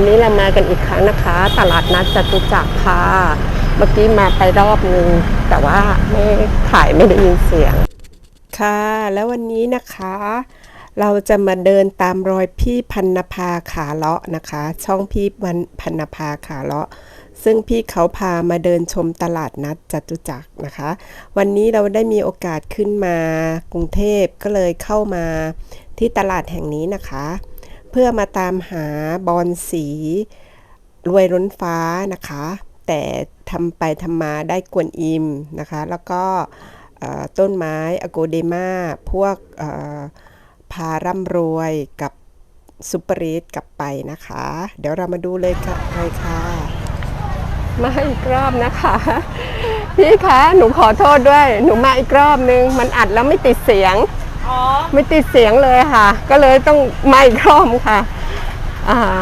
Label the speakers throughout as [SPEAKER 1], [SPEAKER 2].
[SPEAKER 1] วันนี้เรามากันอีกครั้งนะคะ ตลาดนัดจตุจักรค่ะ เมื่อกี้มาไปรอบนึง แต่ว่าไม่ถ่ายไม่ได้ยินเสียง ค่ะ แล้ววันนี้นะคะ เราจะมาเดินตามรอยพี่พันนภาขาเลาะนะคะ ช่องพี่วันพันนภาขาเลาะ ซึ่งพี่เขาพามาเดินชมตลาดนัดจตุจักรนะคะ วันนี้เราได้มีโอกาสขึ้นมากรุงเทพก็เลยเข้ามาที่ตลาดแห่งนี้นะคะ เพื่อมาตามหาบอนสี รวยล้นฟ้านะคะ แต่ทำไปทำมาได้กวนอิมนะคะ แล้วก็ต้นไม้อโกเดมาพวกพาร่ำรวยกับซุปเปอร์เรสกลับไปนะคะ เดี๋ยวเรามาดูเลยค่ะเลยค่ะมาอีกรอบนะคะ พี่คะ หนูขอโทษด้วย หนูมาอีกรอบนึง มันอัดแล้วไม่ติดเสียง ไม่ติดเสียงเลยค่ะ ก็เลยต้องมาอีกรอบค่ะอ่า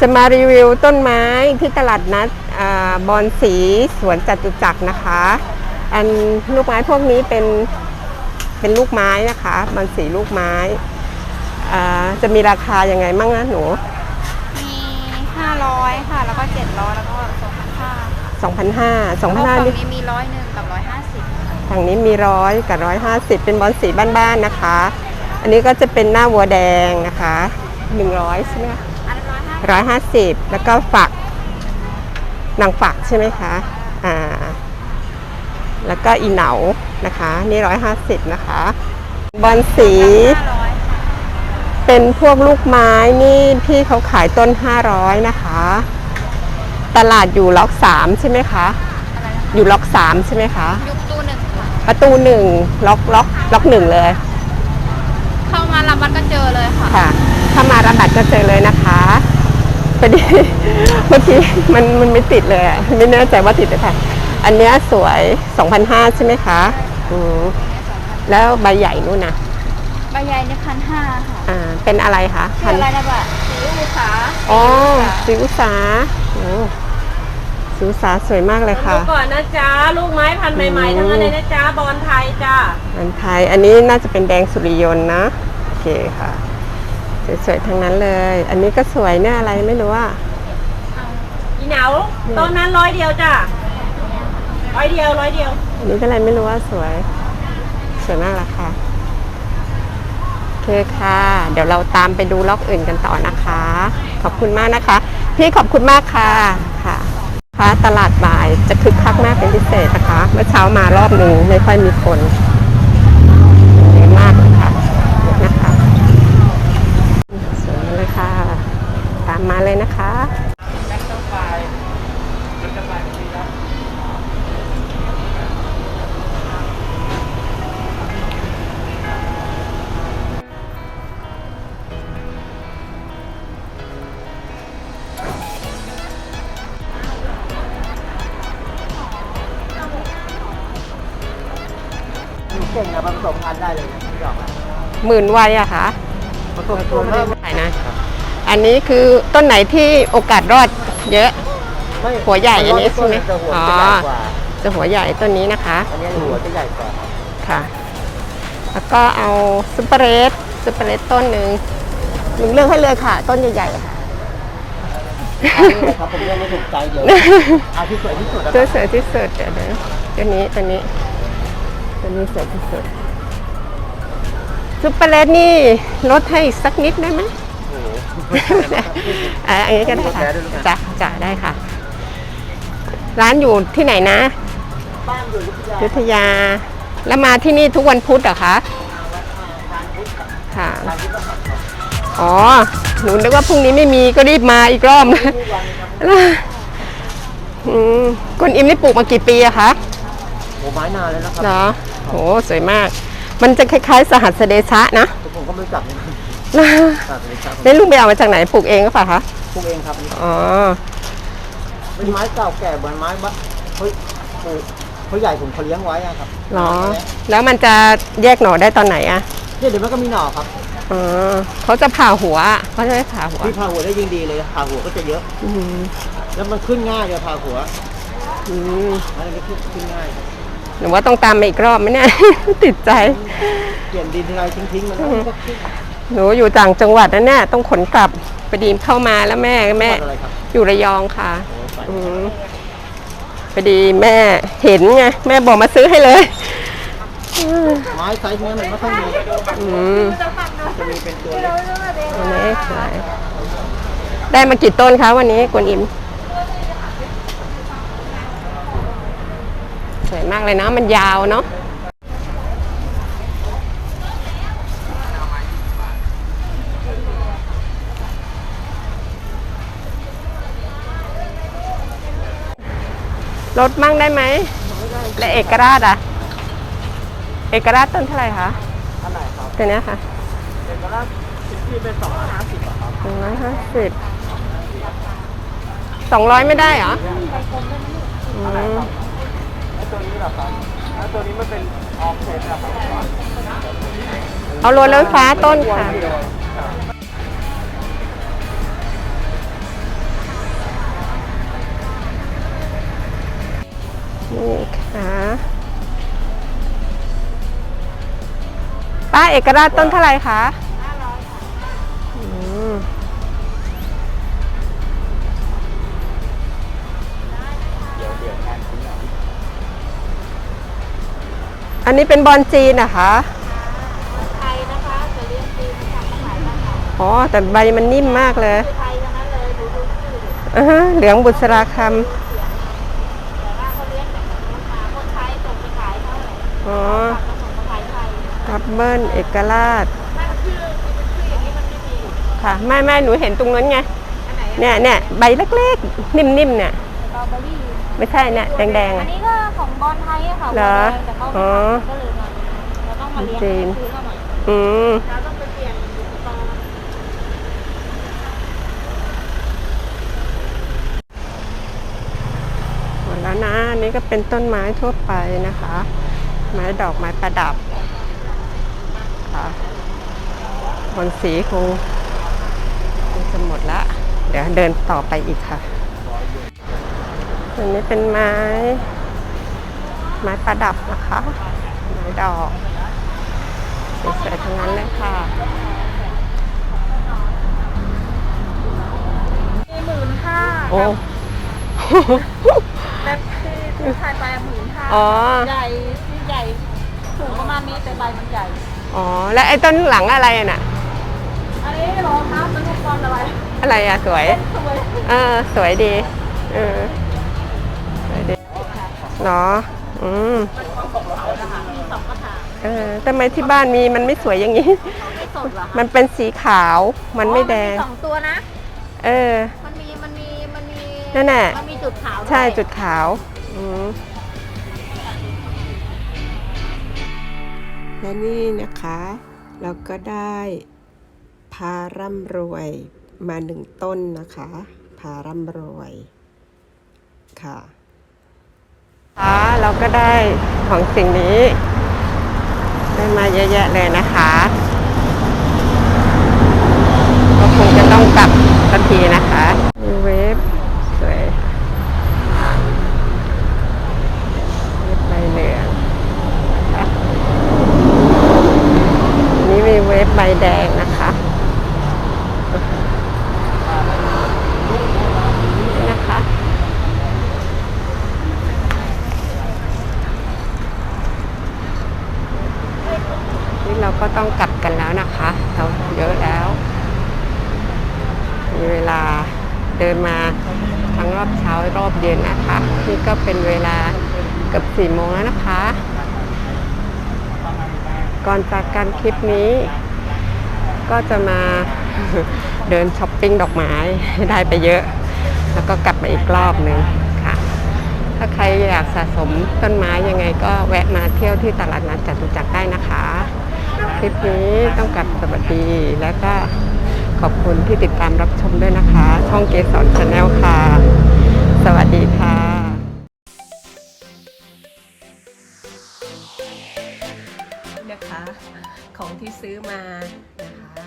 [SPEAKER 1] จะมารีวิวต้นไม้ที่ตลาดนัดอาบอนสีสวนจตุจักรนะคะ อันลูกไม้พวกนี้เป็นเป็นลูกไม้นะคะบอนสีลูกไม้อ่าจะมีราคายังไงมั่งนะหนู
[SPEAKER 2] มี500ค่ะ แล้วก็700แล้วก็2,500
[SPEAKER 1] 2,500
[SPEAKER 2] แล้วก็
[SPEAKER 1] 2,500
[SPEAKER 2] ฝั่ง
[SPEAKER 1] นี่
[SPEAKER 2] นี้มีร้อยหนึ่งกับ150
[SPEAKER 1] ฝั่งนี้มีร้อยกับร้อยห้าสิบเป็นบอลสีบ้านๆนะคะ อันนี้ก็จะเป็นหน้าวัวแดงนะคะหนึ่งร้อยใช่ไหมคะ
[SPEAKER 2] อันละร้อยห้า
[SPEAKER 1] ร้อยห้าสิบแล้วก็ฝักนางฝักใช่ไหมคะอ่าแล้วก็อีเหนานะคะ นี่ร้อยห้าสิบนะคะบอลสี
[SPEAKER 2] ห้าร้อยค่ะ
[SPEAKER 1] เป็นพวกลูกไม้นี่พี่เขาขายต้น500นะคะ ตลาดอยู่ล็อก3ใช่ไหมคะ
[SPEAKER 2] อะไรนะ
[SPEAKER 1] อยู่ล็อก3ใช่ไหมคะ
[SPEAKER 2] ยุคตู้หนึ่งค่ะ
[SPEAKER 1] ประตูหนึ่งล็อกล็อกล็อกหนึ่งเลย
[SPEAKER 2] เข้ามารับวัดก็เจอเลยค่ะ
[SPEAKER 1] ค่ะ ถ้ามารับบัตรก็เจอเลยนะคะพอดีเมื่อกี้มันมันไม่ติดเลยอะไม่แน่ใจว่าติดหรือเปล่าอันเนี้ยสวย2,500ใช่ไหมคะอืมแล้วใบใหญ่นู่นนะ
[SPEAKER 2] ใบใหญ่ในพันห้าค่ะ
[SPEAKER 1] อ่า เป็นอะไรคะ
[SPEAKER 2] ชื่ออะไรนะบะสีอุสา
[SPEAKER 1] อ๋อสิวสาโอ้ สิวสาสวยมากเลยค่ะ
[SPEAKER 3] ดูก่อนนะจ๊ะ ลูกไม้พันธุ์ใหม่ๆ ทั้งนั้นเลยนะจ๊ะ บอลไทยจ้า
[SPEAKER 1] อันไทย อันนี้น่าจะเป็นแดงสุริยนต์นะ โอเคค่ะ สวยๆ ทั้งนั้นเลย อันนี้ก็สวยเนี่ยอะไรไม่รู้ว่า
[SPEAKER 3] อีเหนาต้นนั้นร้อยเดียวจ้าร้อยเดียวร้อยเดียว
[SPEAKER 1] อันนี้ก็อะไรไม่รู้ว่าสวย สวยมากละค่ะโอเคค่ะ เดี๋ยวเราตามไปดูล็อกอื่นกันต่อนะคะ ขอบคุณมากนะคะ พี่ขอบคุณมากค่ะค่ะ คะตลาดบ่ายจะคึกคักมากเป็นพิเศษนะคะ เมื่อเช้ามารอบหนึ่งไม่ค่อยมีคน
[SPEAKER 4] ก่งนะผสมพันธุ์ได้เลยนะพี่ดอกอะ
[SPEAKER 1] หมื่นวัยอะคะ
[SPEAKER 4] ผสมตัวเพิ่ม
[SPEAKER 1] ไหนนะ อันนี้คือต้นไหนที่โอกาสรอดเยอะ
[SPEAKER 4] ไม่
[SPEAKER 1] หัวใหญ่อันนี้ใช่ไหม
[SPEAKER 4] จะหัว
[SPEAKER 1] อ๋อ
[SPEAKER 4] จะใหญ่กว่า
[SPEAKER 1] จะหัวใหญ่ต้นนี้นะคะ
[SPEAKER 4] อันนี้หัวจะใหญ่กว่า
[SPEAKER 1] ค่ะ แล้วก็เอาซุปเปอร์เรสซุปเปอร์เรสต้นหนึ่งหนึ่งเลือกให้เลยค่ะ ต้นใหญ่ๆค่ะ
[SPEAKER 4] อันนี้นะครับผมยังไม่ถูกใจเดี๋ยวเอาที่สวยที่สุดนะ
[SPEAKER 1] ตัวสวยที่สุดเดี๋ยวนะตัวนี้ตัวนี้ ตัวนี้สวยที่สุดซุปเปอร์เรสนี่ลดให้อีกสักนิดได้ไหม
[SPEAKER 4] โอ้โห
[SPEAKER 1] อะอันนี้ก็ได้ค่ะ
[SPEAKER 4] แชร์ด้วยนะ
[SPEAKER 1] จ้ะจ้ะได้ค่ะ ร้านอยู่ที่ไหนนะ
[SPEAKER 4] บ้านอยู่อยุธยา
[SPEAKER 1] อยุธยา แล้วมาที่นี่ทุกวันพุธเหรอคะค่ะ
[SPEAKER 4] ทางที่ก็หักครับ
[SPEAKER 1] อ๋อ หนูนึกว่าพรุ่งนี้ไม่มีก็รีบมาอีกรอบนะ
[SPEAKER 4] ทุกวันนะครับ
[SPEAKER 1] อืมกุนอิมนี่ปลูกมากี่ปีอะคะ
[SPEAKER 4] โอ้ไม้นานแล้วนะครับ
[SPEAKER 1] เหรอโหสวยมาก มันจะคล้ายๆ สหัสเดชะนะ
[SPEAKER 4] แต่ผมก็ไม่รู้จักนะครับ
[SPEAKER 1] แล้ว
[SPEAKER 4] ตัดเลยครับ
[SPEAKER 1] ได้ลูกไปเอามาจากไหนปลูกเองหรือเปล่าคะ
[SPEAKER 4] ปลูกเองครับอันนี้
[SPEAKER 1] อ๋อ
[SPEAKER 4] เป็นไม้เก่าแก่เหมือนไม้บ้านเฮ้ยปลูกเขาใหญ่ผมเขาเลี้ยงไว้อะครับ
[SPEAKER 1] เหรอ แล้วมันจะแยกหน่อได้ตอนไหนอะ
[SPEAKER 4] เนี่ยเดี๋ยวมันก็มีหน่อครับ
[SPEAKER 1] อ๋อเขาจะผ่าหัวเขาจะไม่ผ่าหัว
[SPEAKER 4] ที่ผ่าหัวได้ยิ่งดีเลยผ่าหัวก็จะเยอะ
[SPEAKER 1] อืม
[SPEAKER 4] แล้วมันขึ้นง่ายเลยผ่าหัว
[SPEAKER 1] อืม
[SPEAKER 4] อันนี้ขึ้นขึ้นง่าย
[SPEAKER 1] หนูว่าต้องตามมาอีกรอบไหมเนี่ย ติดใจ
[SPEAKER 4] เปลี่ยนดินทีไรทิ้งๆมันแล้วมันก็ขึ้น
[SPEAKER 1] หนูอยู่ต่างจังหวัดนะเนี่ยต้องขนกลับพอดีเข้ามาแล้วแม่แม่
[SPEAKER 4] จังหวัดอะไรครับ
[SPEAKER 1] อยู่ระยองค่ะ
[SPEAKER 4] โอ้ไป
[SPEAKER 1] อืมพอดีแม่เห็นไงแม่บอกมาซื้อให้เลยอืม
[SPEAKER 4] ไม้ไซส์เนี้ยมันไม่ค่อยมี
[SPEAKER 1] อืม
[SPEAKER 4] จะมีเป็นตัวเล็ก
[SPEAKER 1] อันนี้ขายได้มากี่ต้นคะวันนี้กวนอิม สวยมากเลยนะ มันยาวเนาะลดมั่งได้ไหม และเอกราชอะ เอกราชต้นเท่าไหร่คะ
[SPEAKER 4] อันไหนครับ
[SPEAKER 1] ตัวเนี้ยค่ะ
[SPEAKER 4] เป็นกระลาที่เป็นสองร้อยห้าสิบอะครับ
[SPEAKER 1] สองร้อยห้าสิบสองร้อยไม่ได้เหรออืม
[SPEAKER 4] แล้ว ตัวนี้เหรอครับแล้วตัวนี้มันเป็นออฟเซตอะครับ
[SPEAKER 1] เอาโรยล้นฟ้าต้นค่ะ นี่ค่ะป้าเอกราชต้นเท่าไหร่คะ อันนี้เป็นบอลจีนนะคะ
[SPEAKER 2] ไทยนะคะจะเรียกจีนทำมาขายบ้านเรา
[SPEAKER 1] อ๋อแต่ใบมันนิ่มมากเลย
[SPEAKER 2] ไทยทั้งนั้นเลยดูดูชื่อดิ
[SPEAKER 1] อ่าฮะเหลืองบุษราค
[SPEAKER 2] แต่ว่าเขาเลี้ยงจากทางนู้นมาคนไทยส่งไปขายเขาเลยำ
[SPEAKER 1] อ๋อ
[SPEAKER 2] ฝากมาส่งมาขายไทย
[SPEAKER 1] รับเบิ้ลเอกราช
[SPEAKER 2] ไม่มันชื่อมันชื่ออย่างนี้มันไม่มี
[SPEAKER 1] ค่ะไม่ไม่หนูเห็นตรงนั้นไง
[SPEAKER 2] อันไหนอะ
[SPEAKER 1] เนี่ยเนี่ยใบเล็กๆ นิ่มๆเนี่ย
[SPEAKER 2] สตรอเบอรี่
[SPEAKER 1] ไม่ใช่เนี่ยแดงๆ
[SPEAKER 2] อั
[SPEAKER 1] อะ
[SPEAKER 2] นนี้ก็ของบอลไทยอะค่ะ
[SPEAKER 1] เหรอ
[SPEAKER 2] บัวแดงแต่เขา
[SPEAKER 1] อ๋
[SPEAKER 2] ไม่
[SPEAKER 1] อ
[SPEAKER 2] ทำก็เลยมาเราต้องมาเลี้ยง
[SPEAKER 1] จีน
[SPEAKER 2] ซื้อเข้ามา
[SPEAKER 1] อืม
[SPEAKER 2] เราต้องไปเปลี่ยนอุปกรณ์
[SPEAKER 1] หมดแล้วนะอันนี้ก็เป็นต้นไม้ทั่วไปนะคะ ไม้ดอกไม้ประดับค่ะบนสีคงคงจะหมดละ เดี๋ยวเดินต่อไปอีกค่ะ อันนี้เป็นไม้ ไม้ประดับนะคะ ไม้ดอกสวยๆทั้งนั้นเลยค่ะ
[SPEAKER 2] มีหมื่นห้า
[SPEAKER 1] โอ้
[SPEAKER 2] แบบที่ที่ถ่ายไปหมื่นห้า
[SPEAKER 1] อ๋อ
[SPEAKER 2] ใหญ่ที่ใหญ่สูงประมาณนี้แต่ใบมันใหญ่
[SPEAKER 1] อ๋อ แล้วไอ้ต้นหลังอะไรอะน่ะ
[SPEAKER 2] อันนี้รองเท้าเป็นลูกบอลอะไร
[SPEAKER 1] อะไรอะสวย
[SPEAKER 2] สวย
[SPEAKER 1] เออ สวยดี เออสวยดี เนาะอืม
[SPEAKER 2] มีสองกระถาง
[SPEAKER 1] เออทำไมที่บ้านมีมันไม่สวยอย่างนี้
[SPEAKER 2] ไม่สดเหรอคะ
[SPEAKER 1] มันเป็นสีขาว มันไม่แดง
[SPEAKER 2] อ๋อนมีสองตัวนะ
[SPEAKER 1] เออ
[SPEAKER 2] มันมี มันมี มันมี
[SPEAKER 1] นั่นน่ะ
[SPEAKER 2] มันมีจุดขาววย
[SPEAKER 1] ใช่จุดขาวอืมและนี่นะคะ เราก็ได้พาร่ำรวยมาหนึ่งต้นนะคะ พาร่ำรวยค่ะ ค่ะเราก็ได้ของสิ่งนี้ ได้มาเยอะแยะเลยนะคะก็คงจะต้องกลับสักทีนะคะมีเวฟสวยค่ะเวฟใบเหลืองค่ะอันนี้มีเวฟใบแดงนะคะนี่นะคะ นี่เราก็ ต้องกลับกันแล้วนะคะเราเยอะแล้ว มีเวลาเดินมาทั้งรอบเช้ารอบเย็นนะคะ นี่ก็เป็นเวลาเกือบสี่โมงแล้วนะคะ ก่อนจากกันคลิปนี้ ก็จะมาเดินช้อปปิ้งดอกไม้ได้ไปเยอะ แล้วก็กลับมาอีกรอบหนึ่งค่ะ ถ้าใครอยากสะสมต้นไม้ยังไงก็แวะมาเที่ยวที่ตลาดนัดจตุจักรได้นะคะ คลิปนี้ต้องกลับสวัสดี และก็ขอบคุณที่ติดตามรับชมด้วยนะคะ ช่องเกสรชาแนลค่ะ สวัสดีค่ะนะคะของที่ซื้อมานะคะ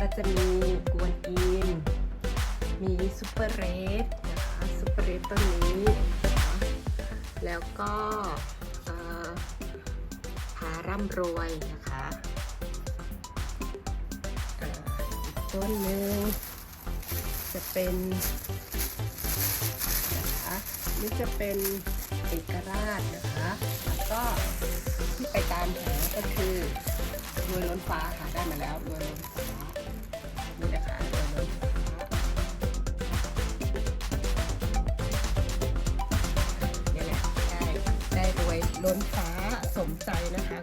[SPEAKER 1] ก็จะมีกวนอิน มีซุปเปอร์เรสนะคะซุปเปอร์เรสต้นนี้นะคะแล้วก็พาร่ำรวยนะคะ ต้นหนึ่งจะเป็นนะคะนี่จะเป็นเอกราชนะคะแล้วก็ที่ไปตามหาก็คือรวยล้นฟ้าค่ะได้มาแล้วรวยล้นฟ้านี่นะคะรวยล้นฟ้านี่แหละได้ได้รวยล้นฟ้าสมใจนะคะ